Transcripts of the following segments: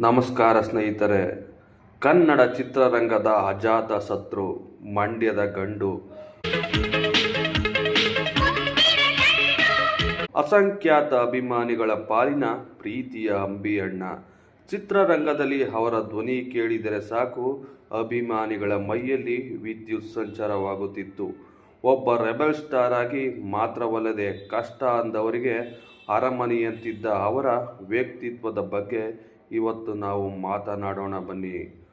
ನಮಸ್ಕಾರ ಸ್ನೇಹಿತರೆ. ಕನ್ನಡ ಚಿತ್ರರಂಗದ ಅಜಾತ ಶತ್ರು ಮಂಡ್ಯದ ಗಂಡು. ಅಸಂಖ್ಯಾತ ಅಭಿಮಾನಿಗಳ ಪಾಲಿನ ಪ್ರೀತಿಯ ಅಂಬಿಯಣ್ಣ. ಚಿತ್ರರಂಗದಲ್ಲಿ ಅವರ ಧ್ವನಿ ಕೇಳಿದರೆ ಸಾಕು, ಅಭಿಮಾನಿಗಳ ಮೈಯಲ್ಲಿ ವಿದ್ಯುತ್ ಸಂಚಾರವಾಗುತ್ತಿತ್ತು. ಒಬ್ಬ ರೆಬೆಲ್ ಸ್ಟಾರ್ ಆಗಿ ಮಾತ್ರವಲ್ಲದೆ ಕಷ್ಟ ಅಂದವರಿಗೆ ಅರಮನೆಯಂತಿದ್ದ ಅವರ ವ್ಯಕ್ತಿತ್ವದ ಬಗ್ಗೆ ಇವತ್ತು ನಾವು ಮಾತನಾಡೋಣ ಬನ್ನಿ.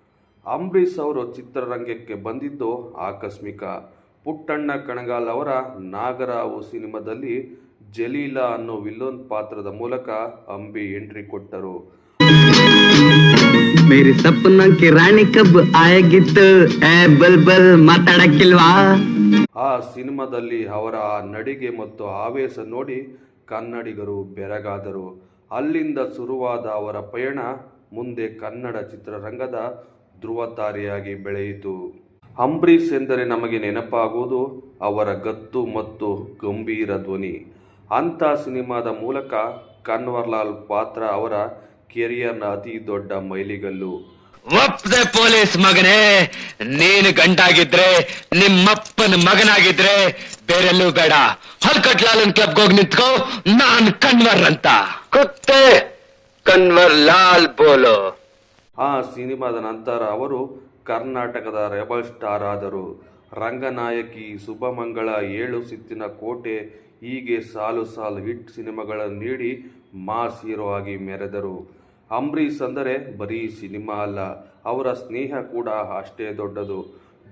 ಅಂಬರೀಷ್ ಅವರು ಚಿತ್ರರಂಗಕ್ಕೆ ಬಂದಿದ್ದು ಆಕಸ್ಮಿಕ. ಪುಟ್ಟಣ್ಣ ಕಣಗಾಲ್ ಅವರ ನಾಗರಾವು ಸಿನಿಮಾದಲ್ಲಿ ಜಲೀಲಾ ಅನ್ನೋ ವಿಲ್ಲೋನ್ ಪಾತ್ರದ ಮೂಲಕ ಅಂಬಿ ಎಂಟ್ರಿ ಕೊಟ್ಟರು. ಮೇರಿ ಸಪ್ನ ಕಿ ರಾಣಿ ಕಬ್ ಆಗಿತ್ತು ಬಲ್ ಬಲ್ ಮಾತಾಡಕ್ಕಿಲ್ವಾ? ಆ ಸಿನಿಮಾದಲ್ಲಿ ಅವರ ಆ ನಡಿಗೆ ಮತ್ತು ಆವೇಶ ನೋಡಿ ಕನ್ನಡಿಗರು ಬೆರಗಾದರು. ಅಲ್ಲಿಂದ ಶುರುವಾದ ಅವರ ಪಯಣ ಮುಂದೆ ಕನ್ನಡ ಚಿತ್ರರಂಗದ ಧ್ರುವತಾರೆಯಾಗಿ ಬೆಳೆಯಿತು. ಅಂಬರೀಷ್ ಎಂದರೆ ನಮಗೆ ನೆನಪಾಗುವುದು ಅವರ ಗತ್ತು ಮತ್ತು ಗಂಭೀರ ಧ್ವನಿ. ಅಂಥ ಸಿನಿಮಾದ ಮೂಲಕ ಕನ್ವರ್ಲಾಲ್ ಪಾತ್ರ ಅವರ ಕೆರಿಯರ್ನ ಅತಿ ದೊಡ್ಡ ಮೈಲಿಗಲ್ಲು. ಒಪ್ಪದೆ ಪೊಲೀಸ್ ಮಗನೇ, ನೀನು ಗಂಟಾಗಿದ್ರೆ ನಿಮ್ಮಪ್ಪನ ಮಗನಾಗಿದ್ರೆ ಬೇರೆಲ್ಲೂ ಬೇಡ. ಹಲ್ಕಟ್ಲಾಲನ್ ಕ್ಲಬ್ಗೆ ಹೋಗಿ ನಿಂತ್ಕೋ ನಾನ್ ಕನ್ವರ್ ಅಂತ. ಕುತ್ತೆ ಕನ್ವರ್ ಲಾಲ್ ಬೋಲೋ. ಆ ಸಿನಿಮಾದ ನಂತರ ಅವರು ಕರ್ನಾಟಕದ ರೆಬಲ್ ಸ್ಟಾರ್ ಆದರು. ರಂಗನಾಯಕಿ ಶುಭಮಂಗಳ ಏಳು ಸಿತ್ತಿನ ಕೋಟೆ ಹೀಗೆ ಸಾಲು ಸಾಲು ಹಿಟ್ ಸಿನಿಮಾಗಳನ್ನು ನೀಡಿ ಮಾಸ್ ಹೀರೋ ಆಗಿ ಮೆರೆದರು. ಅಂಬರೀಷ್ ಅಂದರೆ ಬರೀ ಸಿನಿಮಾ ಅಲ್ಲ ಅವರ ಸ್ನೇಹ ಕೂಡ ಅಷ್ಟೇ ದೊಡ್ಡದು.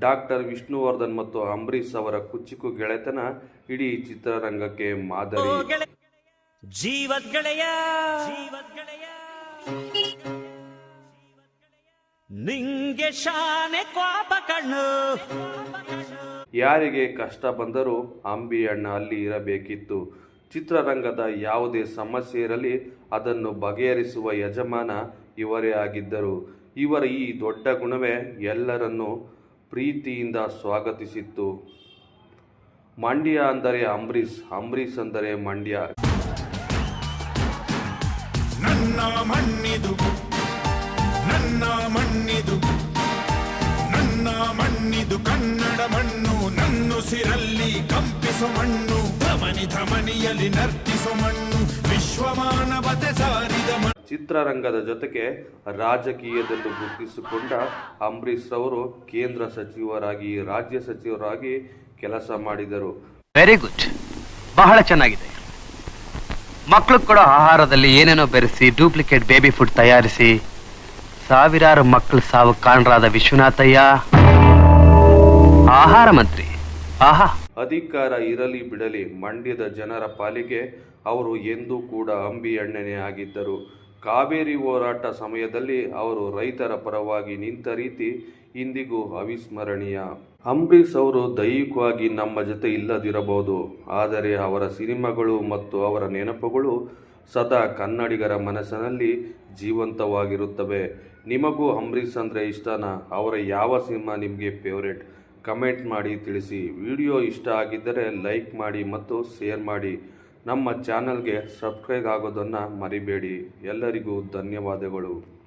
ಡಾಕ್ಟರ್ ವಿಷ್ಣುವರ್ಧನ್ ಮತ್ತು ಅಂಬರೀಶ್ ಅವರ ಕುಚಿಕು ಗೆಳೆತನ ಇಡೀ ಚಿತ್ರರಂಗಕ್ಕೆ ಮಾದರಿ. ಜೀವದ್ಗಳೆಯ ಜೀವದ್ ಗೆಳೆಯ. ನಿಂಗೆ ಶಾನೆ ಕೋಪ ಕಣ್ಣು. ಯಾರಿಗೆ ಕಷ್ಟ ಬಂದರೂ ಅಂಬಿ ಅಣ್ಣ ಅಲ್ಲಿ ಇರಬೇಕಿತ್ತು. ಚಿತ್ರರಂಗದ ಯಾವುದೇ ಸಮಸ್ಯೆ ಇರಲಿ ಅದನ್ನು ಬಗೆಹರಿಸುವ ಯಜಮಾನ ಇವರೇ ಆಗಿದ್ದರು. ಇವರ ಈ ದೊಡ್ಡ ಗುಣವೇ ಎಲ್ಲರನ್ನೂ ಪ್ರೀತಿಯಿಂದ ಸ್ವಾಗತಿಸಿತ್ತು. ಮಂಡ್ಯ ಅಂದರೆ ಅಂಬರೀಷ್ ಅಂಬರೀಷ್ ಅಂದರೆ ಮಂಡ್ಯ. ನನ್ನ ಮಣ್ಣಿದು ನನ್ನ ಮಣ್ಣಿದು ನನ್ನ ಮಣ್ಣಿದು ಕನ್ನಡ ಮಣ್ಣು ನನ್ನುಸಿರಲ್ಲಿ ಕಂಪಿಸೋ ಮಣ್ಣು, ಧಮನಿ ಧಮನಿಯಲ್ಲಿ ನರ್ತಿಸೋ ಮಣ್ಣು, ವಿಶ್ವಮಾನವತೆ ಸಾರಿದ ಮಣ್ಣು. ಚಿತ್ರರಂಗದ ಜೊತೆಗೆ ರಾಜಕೀಯದಲ್ಲೂ ಗುರುತಿಸಿಕೊಂಡ ಅಂಬರೀಷ್ ಅವರು ಕೇಂದ್ರ ಸಚಿವರಾಗಿ ರಾಜ್ಯ ಸಚಿವರಾಗಿ ಕೆಲಸ ಮಾಡಿದರು. ವೆರಿ ಗುಡ್ ಬಹಳ ಚೆನ್ನಾಗಿದೆ. ಮಕ್ಕಳು ಕೊಡೋ ಆಹಾರದಲ್ಲಿ ಏನೇನೋ ಬೆರೆಸಿ ಡೂಪ್ಲಿಕೇಟ್ ಬೇಬಿ ಫುಡ್ ತಯಾರಿಸಿ ಸಾವಿರಾರು ಮಕ್ಕಳು ಸಾವು ಕಾಣರಾದ ವಿಶ್ವನಾಥಯ್ಯ. ಆಹಾರ ಮಂತ್ರಿ. ಆಹಾ. ಅಧಿಕಾರ ಇರಲಿ ಬಿಡಲಿ ಮಂಡ್ಯದ ಜನರ ಪಾಲಿಗೆ ಅವರು ಎಂದೂ ಕೂಡ ಅಂಬಿ ಅಣ್ಣನೇ ಆಗಿದ್ದರು. ಕಾವೇರಿ ಹೋರಾಟ ಸಮಯದಲ್ಲಿ ಅವರು ರೈತರ ಪರವಾಗಿ ನಿಂತ ರೀತಿ ಇಂದಿಗೂ ಅವಿಸ್ಮರಣೀಯ. ಅಂಬರೀಷ್ ಅವರು ದೈಹಿಕವಾಗಿ ನಮ್ಮ ಜೊತೆ ಇಲ್ಲದಿರಬಹುದು. ಆದರೆ ಅವರ ಸಿನಿಮಾಗಳು ಮತ್ತು ಅವರ ನೆನಪುಗಳು ಸದಾ ಕನ್ನಡಿಗರ ಮನಸ್ಸಿನಲ್ಲಿ ಜೀವಂತವಾಗಿರುತ್ತವೆ. ನಿಮಗೂ ಅಂಬರೀಷ್ ಅಂದರೆ ಇಷ್ಟನಾ? ಅವರ ಯಾವ ಸಿನಿಮಾ ನಿಮಗೆ ಫೇವ್ರೆಟ್ ಕಮೆಂಟ್ ಮಾಡಿ ತಿಳಿಸಿ. ವಿಡಿಯೋ ಇಷ್ಟ ಆಗಿದ್ದರೆ ಲೈಕ್ ಮಾಡಿ ಮತ್ತು ಶೇರ್ ಮಾಡಿ. ನಮ್ಮ ಚಾನಲ್ಗೆ ಸಬ್ಸ್ಕ್ರೈಬ್ ಆಗೋದನ್ನು ಮರಿಬೇಡಿ. ಎಲ್ಲರಿಗೂ ಧನ್ಯವಾದಗಳು.